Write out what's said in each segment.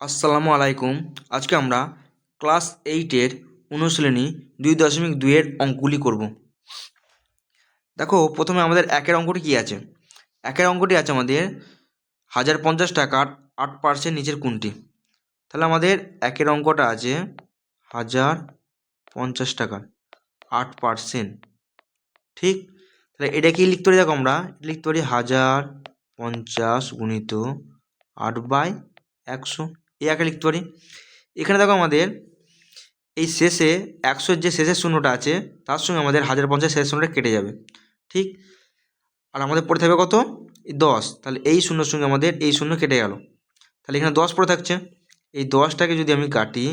আসসালামু আলাইকুম। আজকে আমরা ক্লাস এইটের অনুশীলনী দুই দশমিক দুইয়ের অঙ্কগুলি করব। দেখো, প্রথমে আমাদের একের অঙ্কটি কী আছে? একের অঙ্কটি আছে আমাদের হাজার পঞ্চাশ টাকার আট পার্সেন্ট নিচের কোনটি? তাহলে আমাদের একের অঙ্কটা আছে হাজার পঞ্চাশ টাকার আট পার্সেন্ট। ঠিক? তাহলে এটা কি লিখতে পারি দেখো আমরা? লিখতে পারি হাজার পঞ্চাশ গুণিত আট বাই একশো। এই আঁকে লিখতে পারি। এখানে দেখো আমাদের এই শেষে একশোর যে শেষের শূন্যটা আছে, তার সঙ্গে আমাদের হাজার পঞ্চাশ শেষের শূন্যটা কেটে যাবে, ঠিক? আর আমাদের পড়ে থাকবে কত? দশ। তাহলে এই শূন্যর সঙ্গে আমাদের এই শূন্য কেটে গেল। তাহলে এখানে দশ পড়ে থাকছে। এই দশটাকে যদি আমি কাটি,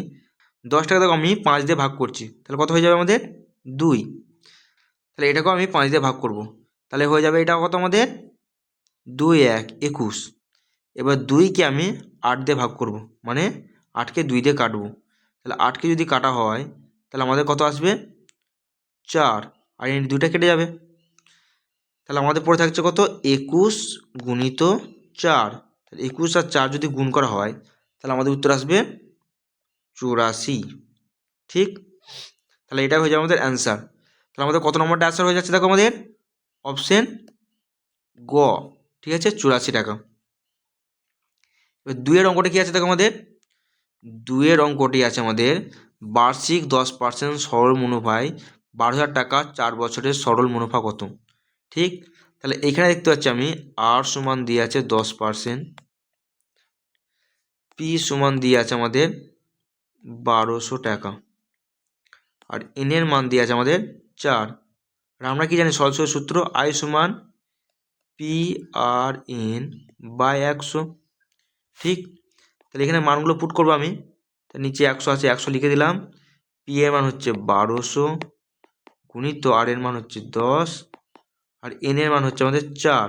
দশটাকে দেখো আমি পাঁচ দিয়ে ভাগ করছি। তাহলে কত হয়ে যাবে আমাদের? দুই। তাহলে এটাকেও আমি পাঁচ দিয়ে ভাগ করব। তাহলে হয়ে যাবে এটা কত আমাদের? দুই এক, একুশ। এবার দুইকে আমি আট দিয়ে ভাগ করব মানে আটকে দুই দিয়ে কাটবো। তাহলে আটকে যদি কাটা হয়, তাহলে আমাদের কত আসবে? চার। আর এই দুইটা কেটে যাবে। তাহলে আমাদের পড়ে থাকছে কত? একুশ গুণিত চার। তাহলে একুশ আর চার যদি গুণ করা হয়, তাহলে আমাদের উত্তর আসবে চুরাশি। ঠিক? তাহলে এটা হয়ে যাবে আমাদের অ্যান্সার। তাহলে আমাদের কত নম্বরটা অ্যান্সার হয়ে যাচ্ছে দেখো আমাদের? অপশন গ। ঠিক আছে? চুরাশি টাকা। এবার দুইয়ের অঙ্কটা কী আছে দেখো আমাদের? দুয়ের অঙ্কটি আছে আমাদের বার্ষিক দশ পার্সেন্ট সরল মুনাফায় বারো হাজার টাকা চার বছরের সরল মুনাফা কত? ঠিক? তাহলে এখানে দেখতে পাচ্ছি আমি আর সমান দিয়ে আছে দশ পার্সেন্ট পি সমান দিয়ে আছে আমাদের বারোশো টাকা। আর এনের মান দিয়ে আছে আমাদের চার। আর আমরা কি জানি সরল সূত্র? আই সমান পি আর এন বাই একশো। ঠিক? তাহলে এখানে মানগুলো পুট করব আমি। নিচে একশো আছে, একশো লিখে দিলাম। পি এর মান হচ্ছে বারোশো গুণিত আর এর মান হচ্ছে দশ। আর এন এর মান হচ্ছে আমাদের চার।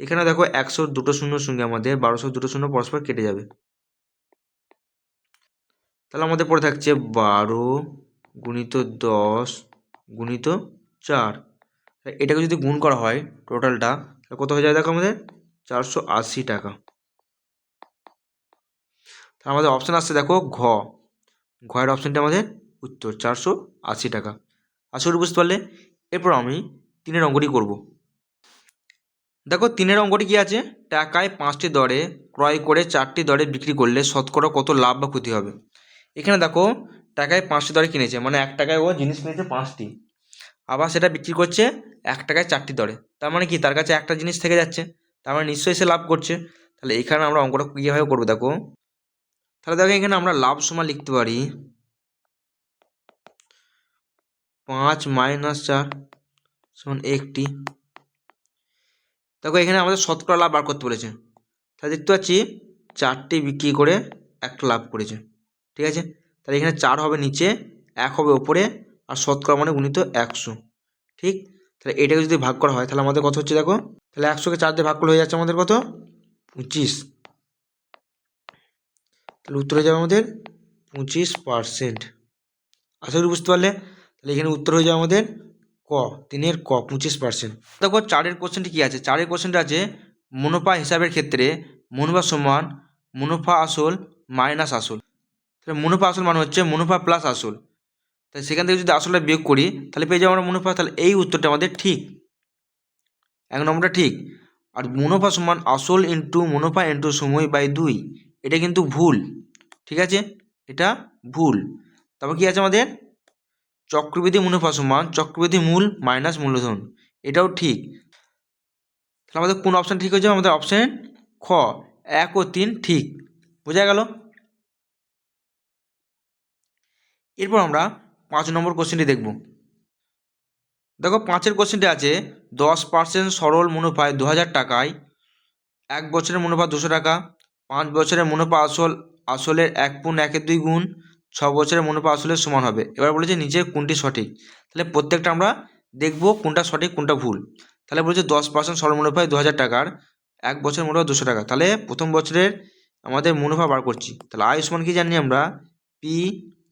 এখানে দেখো একশো দুটো শূন্যর সঙ্গে আমাদের বারোশো দুটো শূন্য পরস্পর কেটে যাবে। তাহলে আমাদের পড়ে থাকছে বারো গুণিত দশ গুণিত চার। এটাকে যদি গুণ করা হয় টোটালটা কত হয়ে যায় দেখো আমাদের? চারশো আশি টাকা। আমাদের অপশান আসছে দেখো ঘ। ঘয়ের অপশানটা আমাদের উত্তর, চারশো আশি টাকা। আশা করি বুঝতে পারলে এরপর আমি তিনের অঙ্কটি করব। দেখো তিনের অঙ্কটি কী আছে? টাকায় পাঁচটি দরে ক্রয় করে চারটি দরে বিক্রি করলে শতকরা কত লাভ বা ক্ষতি হবে? এখানে দেখো টাকায় পাঁচটি দরে কিনেছে মানে এক টাকায় ও জিনিস কিনেছে পাঁচটি। আবার সেটা বিক্রি করছে এক টাকায় চারটি দরে। তার মানে কি? তার কাছে একটা জিনিস থেকে যাচ্ছে। তার মানে নিশ্চয়ই সে লাভ করছে। তাহলে এখানে আমরা অঙ্কটা কীভাবে করব দেখো? তাহলে দেখো এখানে আমরা লাভ সমান লিখতে পারি পাঁচ মাইনাস চার সমান একটি। দেখো এখানে আমাদের শতকরা লাভ বার করতে বলেছে। তাহলে দেখতে পাচ্ছি চারটি বিক্রি করে একটা লাভ করেছে। ঠিক আছে? তাহলে এখানে চার হবে নিচে, এক হবে ওপরে আর শতকরা মানে গুণিত একশো। ঠিক? তাহলে এটাকে যদি ভাগ করা হয়, তাহলে আমাদের কত হচ্ছে দেখো? তাহলে একশোকে চার দিয়ে ভাগ করলে হয়ে যাচ্ছে আমাদের কত? পঁচিশ। তাহলে উত্তর হয়ে যাবে আমাদের পঁচিশ পারসেন্ট আশা করি বুঝতে পারলে? তাহলে এখানে উত্তর হয়ে যাবে আমাদের ক, তিনের ক, পঁচিশ পার্সেন্ট দেখো চারের কোশ্চেনটি কী আছে? চারের কোশ্চেনটা আছে মুনাফা হিসাবের ক্ষেত্রে মুনাফা সমান মুনাফা আসল মাইনাস আসল। তাহলে মুনাফা আসল মানে হচ্ছে মুনাফা প্লাস আসল। তাই সেখান থেকে যদি আসলটা বিয়োগ করি, তাহলে পেয়ে যাব আমরা মুনাফা। তাহলে এই উত্তরটা আমাদের ঠিক। এক নম্বরটা ঠিক। আর মুনাফা সমান আসল ইন্টু মুনাফা ইন্টু সময় বাই দুই। এটা কিন্তু ভুল, ঠিক আছে? এটা ভুল। তারপর কী আছে আমাদের? চক্রবৃদ্ধি মুনাফা সমান চক্রবৃদ্ধি মূল মাইনাস মূলধন। এটাও ঠিক। তাহলে আমাদের কোন অপশান ঠিক হয়েছে? আমাদের অপশান খ। এক ও তিন ঠিক। বোঝা গেল? এরপর আমরা পাঁচ নম্বর কোশ্চেনটি দেখব। দেখো, পাঁচের কোশ্চেনটি আছে, দশ পার্সেন্ট সরল মুনাফায় দু হাজার টাকায়, এক বছরের মুনাফা দুশো টাকা পাঁচ বছরের মুনাফা আসল আসলের এক পুন একের দুই গুণ ছ বছরের মুনাফা আসলের সমান হবে। এবার বলেছে নিচের কোনটি সঠিক? তাহলে প্রত্যেকটা আমরা দেখব কোনটা সঠিক, কোনটা ভুল। তাহলে বলেছে দশ পার্সেন্ট সরল মুনাফায় দু হাজার টাকার, এক বছরের মুনাফা দুশো টাকা। তাহলে প্রথম বছরের আমাদের মুনাফা বার করছি। তাহলে আয় সমান কি জানি আমরা? পি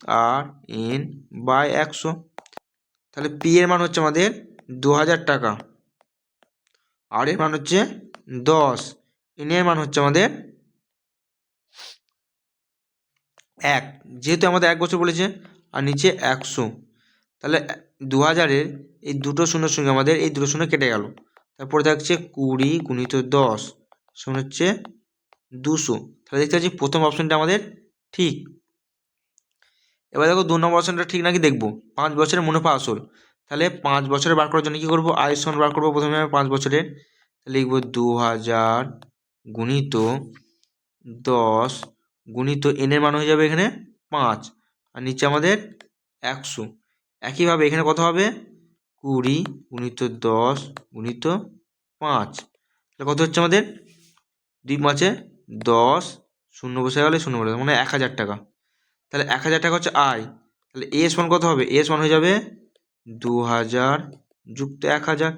আর এন বাই একশো। তাহলে পি এর মান হচ্ছে আমাদের দু হাজার টাকা। আর এর মান হচ্ছে দশ। এন এর মান হচ্ছে আমাদের এক, যেহেতু আমাদের এক বছর বলেছে, আর নিচে একশো। তাহলে দু হাজারের এই দুটো শূন্যর সঙ্গে আমাদের এই দুটো শূন্য কেটে গেল। তারপরে থাকছে কুড়ি গুণিত দশ সমান হচ্ছে দুশো। তাহলে দেখতে পাচ্ছি প্রথম অপশনটা আমাদের ঠিক। এবার দেখো দু নম্বর অপশনটা ঠিক নাকি দেখব? পাঁচ বছরের মুনাফা আসল। তাহলে পাঁচ বছরে বার করার জন্য কী করব? আয়ুষ্মান বার করব প্রথমে আমি পাঁচ বছরের তাহলে লিখব দু হাজার গুণিত দশ গুণিত এনের মান হয়ে যাবে এখানে পাঁচ। আর নিচে আমাদের একশো। একইভাবে এখানে কত হবে? কুড়ি গুণিত দশ গুণিত পাঁচ। তাহলে কত হচ্ছে আমাদের? দুই পাঁচে দশ। শূন্য বসে গেলে শূন্য বসে মানে এক হাজার টাকা। তাহলে এক হাজার টাকা হচ্ছে আয় তাহলে এস ওয়ান কত হবে? এস ওয়ান হয়ে যাবে দু হাজার যুক্ত এক হাজার।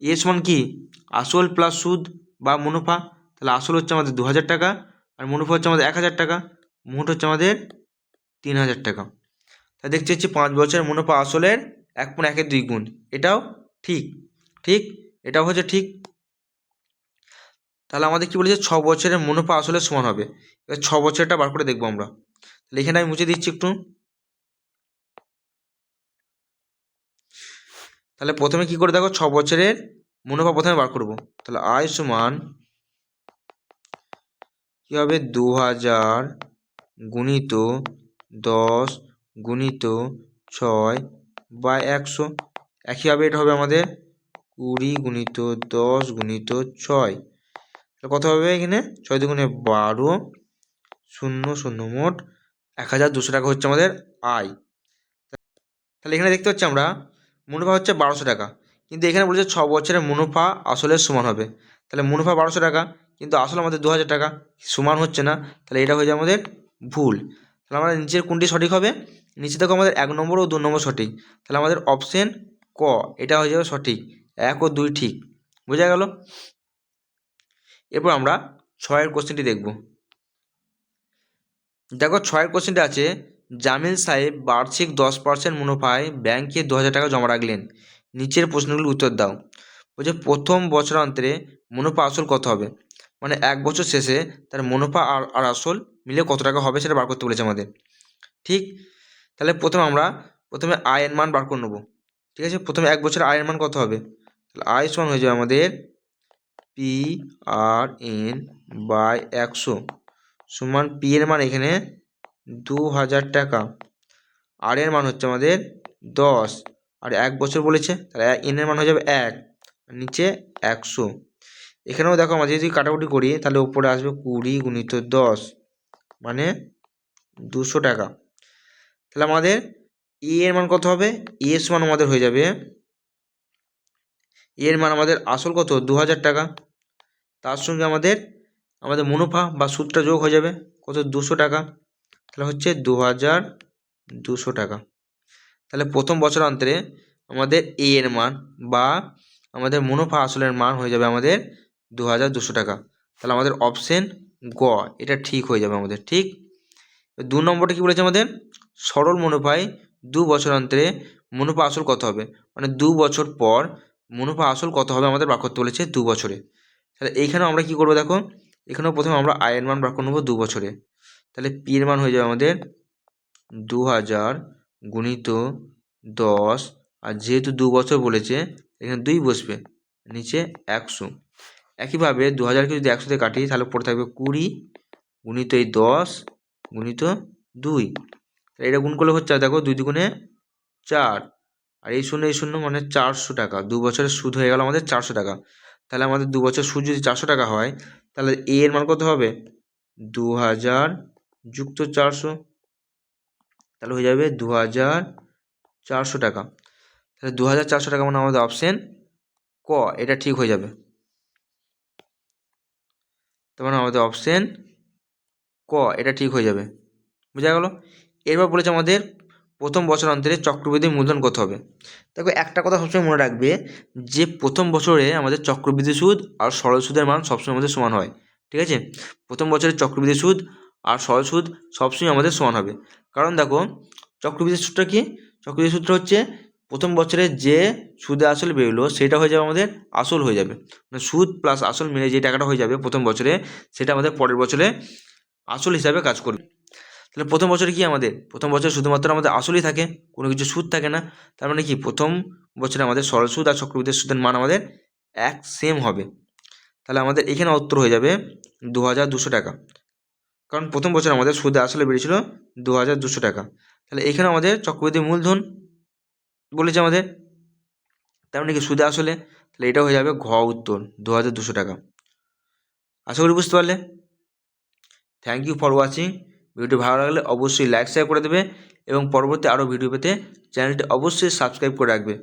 এস ওয়ান কি? আসল প্লাস সুদ বা মুনাফা। তাহলে আসল হচ্ছে আমাদের দু হাজার টাকা। আর মুনাফা হচ্ছে আমাদের এক হাজার টাকা, মোট হচ্ছে আমাদের তিন হাজার টাকা। তা দেখতে হচ্ছে পাঁচ বছরের মুনাফা আসলের এক পয়েন্ট একের দুই গুণ। এটাও ঠিক ঠিক? এটাও হচ্ছে ঠিক। তাহলে আমাদের কি বলেছে? ছ বছরের মুনাফা আসলে সমান হবে। এবার ছ বছরটা বার করে দেখব আমরা। তাহলে এখানে আমি মুছে দিচ্ছি একটু। তাহলে প্রথমে কি করে দেখো? ছ বছরের মুনাফা প্রথমে বার করব। তাহলে আয় সমান কি হবে? দু হাজার গুণিত দশ গুণিত ছয় বা একশো। একইভাবে এটা হবে আমাদের কুড়ি গুণিত দশ গুণিত ছয়। কত হবে এখানে? ছয় দুগুণে বারো শূন্য শূন্য মোট এক হাজার দুশো টাকা হচ্ছে আমাদের আয়। তাহলে এখানে দেখতে পাচ্ছি আমরা, মুনাফা হচ্ছে বারোশো টাকা। কিন্তু এখানে বলেছে ছ বছরের মুনাফা আসলের সমান হবে। তাহলে মুনাফা বারোশো টাকা কিন্তু আসলে আমাদের দু হাজার টাকা, সমান হচ্ছে না। তাহলে এটা হয়ে যাবে আমাদের ভুল। তাহলে আমাদের নিচের কোনটি সঠিক হবে? নিচে দেখো আমাদের এক নম্বর ও দু নম্বর সঠিক। তাহলে আমাদের অপশন ক, এটা হয়ে যাবে সঠিক। এক ও দুই ঠিক। বোঝা গেল? এরপর আমরা ছয়ের কোশ্চেনটি দেখব। দেখো ছয়ের কোশ্চেনটি আছে, জামিল সাহেব বার্ষিক দশ পার্সেন্ট মুনাফায় ব্যাংকে দু হাজার টাকা জমা রাখলেন। নিচের প্রশ্নগুলির উত্তর দাও। বলছে, প্রথম বছরান্তরে মুনাফা আসল কত হবে? মানে এক বছর শেষে তার মুনাফা আর আর আসল মিলে কত টাকা হবে সেটা বার করতে বলেছে আমাদের। ঠিক? তাহলে প্রথমে আমরা, প্রথমে আয়ের মান বার করে নেব। ঠিক আছে? প্রথমে এক বছর আয়ের মান কত হবে? তাহলে আয় সমান হয়ে যাবে আমাদের পি আর এন বাই একশো সমান পি এর মান এখানে দু হাজার টাকা। আর এর মান হচ্ছে আমাদের দশ। আর এক বছর বলেছে, তাহলে এন এর মান হয়ে যাবে এক। নিচে একশো। এখানেও দেখো আমরা যদি কাটাকুটি করি, তাহলে উপরে আসবে কুড়ি গুণিত দশ মানে দুশো টাকা। তাহলে আমাদের ই এর মান কত হবে? ই এর মান আমাদের হয়ে যাবে ই এর মান আমাদের আসল কত? দু হাজার টাকা। তার সঙ্গে আমাদের আমাদের মুনাফা বা সুদটা যোগ হয়ে যাবে কত? দুশো টাকা। তাহলে হচ্ছে দু হাজার দুশো টাকা। তাহলে প্রথম বছর অন্তরে আমাদের এ এর মান বা আমাদের মুনাফা আসলের মান হয়ে যাবে আমাদের দু হাজার দুশো টাকা। তাহলে আমাদের অপশন গ, এটা ঠিক হয়ে যাবে আমাদের, ঠিক? দু নম্বরটা কী বলেছে আমাদের? সরল মুনাফায় দু বছর অন্তরে মুনাফা আসল কত হবে? মানে দু বছর পর মুনাফা আসল কত হবে আমাদের বার করতে বলেছে দু বছরে। তাহলে এইখানেও আমরা কী করব দেখো? এখানেও প্রথমে আমরা আয়ের মান বার করে নেব দু বছরে। তাহলে পি এর মান হয়ে যাবে আমাদের দু হাজার গুণিত দশ, আর যেহেতু দু বছর বলেছে, এখানে দুই বসবে, নিচে একশো। একইভাবে দু হাজারকে যদি একশোতে কাটি তাহলে পড়ে থাকবে কুড়ি গুণিত এই দশ গুণিত দুই। এটা গুণ করলে হচ্ছে দেখো দুই দুগুণে চার। আর এই শূন্য এই শূন্য মানে চারশো টাকা। দু বছরের সুদ হয়ে গেল আমাদের চারশো টাকা। তাহলে আমাদের দু বছর সুদ যদি চারশো টাকা হয়, তাহলে এ এর মান কত হবে? দু হাজার যুক্ত চারশো। তাহলে হয়ে যাবে দু হাজার চারশো টাকা। তাহলে দু হাজার চারশো টাকা মানে আমাদের অপশন ক। এটা ঠিক হয়ে যাবে। তার মানে আমাদের অপশন ক, এটা ঠিক হয়ে যাবে। বোঝা গেল? এরপর বলেছে আমাদের প্রথম বছর অন্তরে চক্রবৃদ্ধি মূলধন কত হবে? দেখো, একটা কথা সবসময় মনে রাখবে যে, প্রথম বছরে আমাদের চক্রবৃদ্ধি সুদ আর সরল সুদের মান সবসময় আমাদের সমান হয়, ঠিক আছে? প্রথম বছরে চক্রবৃদ্ধি সুদ আর সরল সুদ সবসময় আমাদের সমান হবে। কারণ দেখো, চক্রবৃদ্ধি সুদটা কি? চক্রবৃদ্ধি সুদটা হচ্ছে প্রথম বছরে যে সুদে আসল বেরোলো, সেটা হয়ে যাবে আমাদের আসল হয়ে যাবে। মানে সুদ প্লাস আসল মিলে যে টাকাটা হয়ে যাবে প্রথম বছরে, সেটা আমাদের পরের বছরে আসল হিসাবে কাজ করবে। তাহলে প্রথম বছরে কি আমাদের? প্রথম বছরে শুধুমাত্র আমাদের আসলই থাকে, কোনো কিছু সুদ থাকে না। তার মানে কি? প্রথম বছরে আমাদের সরল সুদ আর চক্রবৃদ্ধি সুদের মান আমাদের এক সেম হবে। তাহলে আমাদের এখানে উত্তর হয়ে যাবে দু হাজার দুশো টাকা। কারণ প্রথম বছর আমাদের সুদে আসলে বেরিয়েছিল দু হাজার দুশো টাকা। তাহলে এখানে আমাদের চক্রবৃদ্ধি মূলধন বলেছে আমাদের। তার মানে কি, সুদে আসলে তাহলে এটা হয়ে যাবে ঘ উত্তর দু হাজার দুশো টাকা। আশা করি বুঝতে পারলে। Thank you for watching video ভালো লাগলে অবশ্যই লাইক শেয়ার করে দেবে এবং পরবর্তী আরও ভিডিও পেতে চ্যানেলটি অবশ্যই সাবস্ক্রাইব করে রাখবে।